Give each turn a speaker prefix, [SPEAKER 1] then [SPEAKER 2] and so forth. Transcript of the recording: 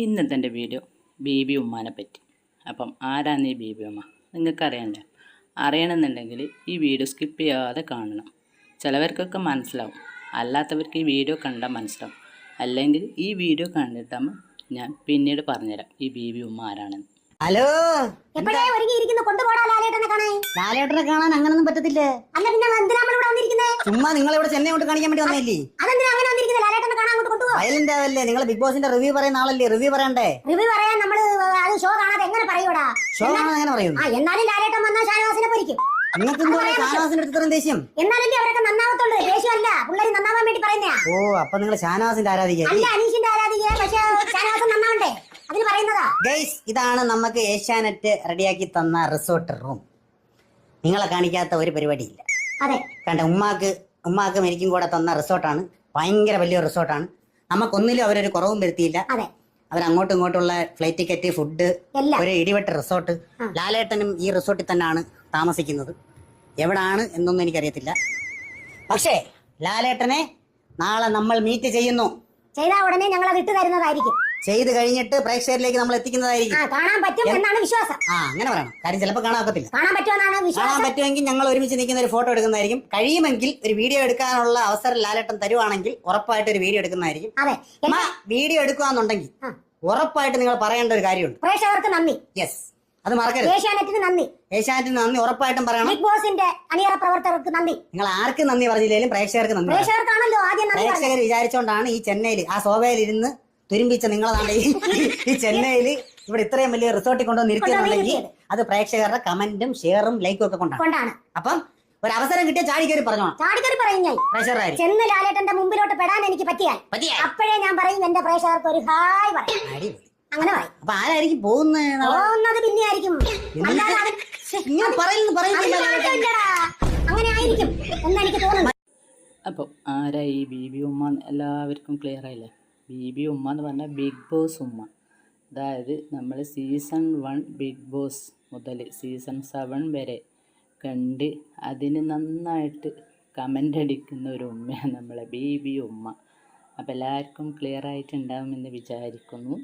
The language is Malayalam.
[SPEAKER 1] ഇന്നത്തെ എന്റെ വീഡിയോ ബേബി ഉമ്മാനെ പറ്റി. അപ്പം ആരാണ് ഈ ബേബി ഉമ്മ? നിങ്ങൾക്ക് അറിയണ്ടേ അറിയണമെന്നുണ്ടെങ്കിൽ ഈ വീഡിയോ സ്കിപ്പ് ചെയ്യാതെ കാണണം. ചിലവർക്കൊക്കെ മനസ്സിലാവും. അല്ലാത്തവർക്ക് ഈ വീഡിയോ കണ്ടാൽ മനസ്സിലാവും. അല്ലെങ്കിൽ ഈ വീഡിയോ കണ്ടിട്ടാകുമ്പോൾ ഞാൻ പിന്നീട് പറഞ്ഞുതരാം ഈ ബേബി ഉമ്മ ആരാണെന്ന്.
[SPEAKER 2] ഹലോ?
[SPEAKER 3] എപ്പോഴേ ഒരുങ്ങിയിരിക്കുന്നു കൊണ്ടുപോടാ ലാലേട്ടനെ കാണാൻ.
[SPEAKER 2] ലാലേട്ടനെ കാണാൻ അങ്ങനൊന്നും പറ്റത്തില്ല?
[SPEAKER 3] അല്ല പിന്നെ എന്തിനാ നമ്മൾ ഇവിടെ വന്നിരിക്കുന്നത്
[SPEAKER 2] ചുമ്മാ നിങ്ങൾ ഇവിടെ ചെന്നൈ കൊണ്ട് കാണിക്കാൻ വേണ്ടി വന്നില്ലേ
[SPEAKER 3] അതെന്തിനാ?
[SPEAKER 2] ആവല്ലേ നിങ്ങൾ ബിഗ് ബോസിന്റെ റിവ്യൂ പറയുന്ന ആളല്ലേ? റിവ്യൂ പറയണ്ടേ?
[SPEAKER 3] റിവ്യൂ പറയാൻ നമ്മൾ അത് ഷോ കാണാതെ എങ്ങനെ പറയൂടാ
[SPEAKER 2] ഷോ കാണാൻ എങ്ങനെ പറയുന്നു?
[SPEAKER 3] ആ എന്നാലും ലാലേട്ടൻ വന്നാൽ ഷാനവാസിനെ പൊരിക്കും.
[SPEAKER 2] നിങ്ങൾക്ക് ഷാനവാസിന്റെ ഇത്രയും ദേഷ്യം?
[SPEAKER 3] എന്നാലല്ലേ അവരൊക്കെ നന്നാവത്തുള്ളൂ. ദേഷ്യമല്ല. പിള്ളേര് നന്നാവാൻ വേണ്ടി പറയുന്നതാ
[SPEAKER 2] ഓ അപ്പൊ നിങ്ങൾ ഷാനവാസിന്റെ ആരാധിക
[SPEAKER 3] അല്ല അനീഷിന്റെ ആരാധിക പക്ഷേ ഷാനവാസം നന്നാവണ്ടേ? അതിന് പറയുന്നതാ.
[SPEAKER 2] ഗൈസ് ഇതാണ് നമുക്ക് ഏഷ്യാനെറ്റ് റെഡിയാക്കി തന്ന റിസോർട്ട് റൂം നിങ്ങളെ കാണിക്കാത്ത ഒരു പരിപാടിയില്ല.
[SPEAKER 3] അതെ.
[SPEAKER 2] കണ്ട ഉമ്മാക്ക് ഉമ്മാക്ക് എനിക്കും കൂടെ തന്ന റിസോർട്ടാണ് ഭയങ്കര വലിയ റിസോർട്ടാണ് നമുക്കൊന്നിലും അവരൊരു കുറവും വരുത്തിയില്ല.
[SPEAKER 3] അതെ.
[SPEAKER 2] അവർ അങ്ങോട്ടും ഇങ്ങോട്ടുള്ള ഫ്ലൈറ്റ് ടിക്കറ്റ് ഫുഡ്
[SPEAKER 3] എല്ലാം.
[SPEAKER 2] ഒരു ഇടിവെട്ട റിസോർട്ട് ലാലേട്ടനും ഈ റിസോർട്ടിൽ തന്നെയാണ് താമസിക്കുന്നത്. എവിടാണ് എന്നൊന്നും എനിക്കറിയത്തില്ല. പക്ഷേ ലാലേട്ടനെ നാളെ നമ്മൾ മീറ്റ് ചെയ്യുന്നു.
[SPEAKER 3] ചെയ്താൽ ഉടനെ ഞങ്ങൾ അത് ഇട്ട് തരുന്നതായിരിക്കും.
[SPEAKER 2] ചെയ്ത് കഴിഞ്ഞിട്ട് പ്രേക്ഷകരിലേക്ക് നമ്മൾ എത്തിക്കുന്നതായിരിക്കും.
[SPEAKER 3] കാണാൻ പറ്റും എന്നാണ് വിശ്വാസം.
[SPEAKER 2] ആ അങ്ങനെ പറയണം. കാര്യം ചിലപ്പോൾ കാണാൻ ഒക്കത്തില്ല.
[SPEAKER 3] കാണാൻ പറ്റുമെന്നാണ്
[SPEAKER 2] കാണാൻ
[SPEAKER 3] വിശ്വാസം.
[SPEAKER 2] പറ്റുമെങ്കിൽ ഞങ്ങൾ ഒരുമിച്ച് നിൽക്കുന്ന ഒരു ഫോട്ടോ എടുക്കുന്നതായിരിക്കും. കഴിയുമെങ്കിൽ ഒരു വീഡിയോ എടുക്കാനുള്ള അവസരം ലാലേട്ടൻ തരുവാണെങ്കിൽ ഉറപ്പായിട്ട് ഒരു വീഡിയോ എടുക്കുന്നതായിരിക്കും.
[SPEAKER 3] അതെ.
[SPEAKER 2] എന്നാ വീഡിയോ എടുക്കുകയാണെന്നുണ്ടെങ്കിൽ
[SPEAKER 3] ആ.
[SPEAKER 2] ഉറപ്പായിട്ട് നിങ്ങൾ പറയേണ്ട ഒരു കാര്യമുണ്ട്.
[SPEAKER 3] പ്രേക്ഷകർക്ക് നന്ദി.
[SPEAKER 2] യെസ് അത് മറക്കരുത്.
[SPEAKER 3] ഏഷ്യാനെറ്റിന് നന്ദി.
[SPEAKER 2] ഏഷ്യാനെറ്റിന് നന്ദി. ഉറപ്പായിട്ടും പറയണം.
[SPEAKER 3] ബിഗ് ബോസിന്റെ അണിയറ പ്രവർത്തകർക്ക് നന്ദി.
[SPEAKER 2] നിങ്ങൾ ആർക്ക് നന്ദി പറഞ്ഞില്ലെങ്കിലും പ്രേക്ഷകർക്ക് നന്ദി പറയണം.
[SPEAKER 3] പ്രേക്ഷകർക്കാണല്ലോ ആദ്യം നന്ദി പറഞ്ഞത്.
[SPEAKER 2] പ്രേക്ഷകർ വിചാരിച്ചോണ്ടാണ് ഈ ചെന്നൈയിൽ ആ സോഫയിൽ ഇരുന്ന് തുരുമ്പിച്ച നിങ്ങളാണ് ഈ ചെന്നൈയിൽ ചെന്നൈയിൽ ഇവിടെ ഇത്രയും വലിയ റിസോർട്ടിൽ കൊണ്ടുവന്ന് ഇരുത്തിയെന്നുണ്ടെങ്കിൽ അത് പ്രേക്ഷകരുടെ കമന്റും ഷെയറും ലൈക്കും ഒക്കെ കൊണ്ടാണ്.
[SPEAKER 3] കൊണ്ടാണ്.
[SPEAKER 2] അപ്പം ഒരു അവസരം കിട്ടിയ ചാടി കയറി പറഞ്ഞോണം
[SPEAKER 3] ചാടിക്കറി പറയും ഞാൻ.
[SPEAKER 2] പ്രേക്ഷകരായി
[SPEAKER 3] ചെന്ന് ലാലേട്ടന്റെ മുമ്പിലോട്ട് പെടാൻ എനിക്ക് പറ്റിയാൽ.
[SPEAKER 2] പറ്റിയാ
[SPEAKER 3] അപ്പോഴേ ഞാൻ പറയും എന്റെ പ്രേക്ഷകർക്ക് ഒരു ഹായ് പറയും.
[SPEAKER 2] അടിപൊളി.
[SPEAKER 3] അങ്ങനെ പറയും.
[SPEAKER 2] അപ്പൊ ആരായിരിക്കും പോകുന്നത്
[SPEAKER 3] പോകുന്നത് പിന്നെ ആയിരിക്കും അല്ലാതെ അവൻ-
[SPEAKER 2] ഇങ്ങനെ പറയുന്നു
[SPEAKER 3] അതിന്
[SPEAKER 2] പറയുന്നില്ല
[SPEAKER 3] മാറ്റമില്ലടാ. അങ്ങനെ ആയിരിക്കും എന്നെനിക്ക് തോന്നുന്നു.
[SPEAKER 1] അപ്പോൾ ആരാ ഈ ബി ഉമ്മ? എന്ന് എല്ലാവർക്കും ക്ലിയർ ആയില്ലേ? ബീബി ഉമ്മ എന്ന് പറഞ്ഞാൽ ബിഗ് ബോസ് ഉമ്മ. അതായത് നമ്മൾ സീസൺ വൺ ബിഗ് ബോസ് മുതൽ സീസൺ സെവൻ വരെ കണ്ട് അതിന് നന്നായിട്ട് കമന്റ് അടിക്കുന്ന ഒരു ഉമ്മയാണ് നമ്മളെ ബീബി ഉമ്മ. അപ്പോൾ എല്ലാവർക്കും ക്ലിയർ ആയിട്ടുണ്ടാകുമെന്ന് വിചാരിക്കുന്നു.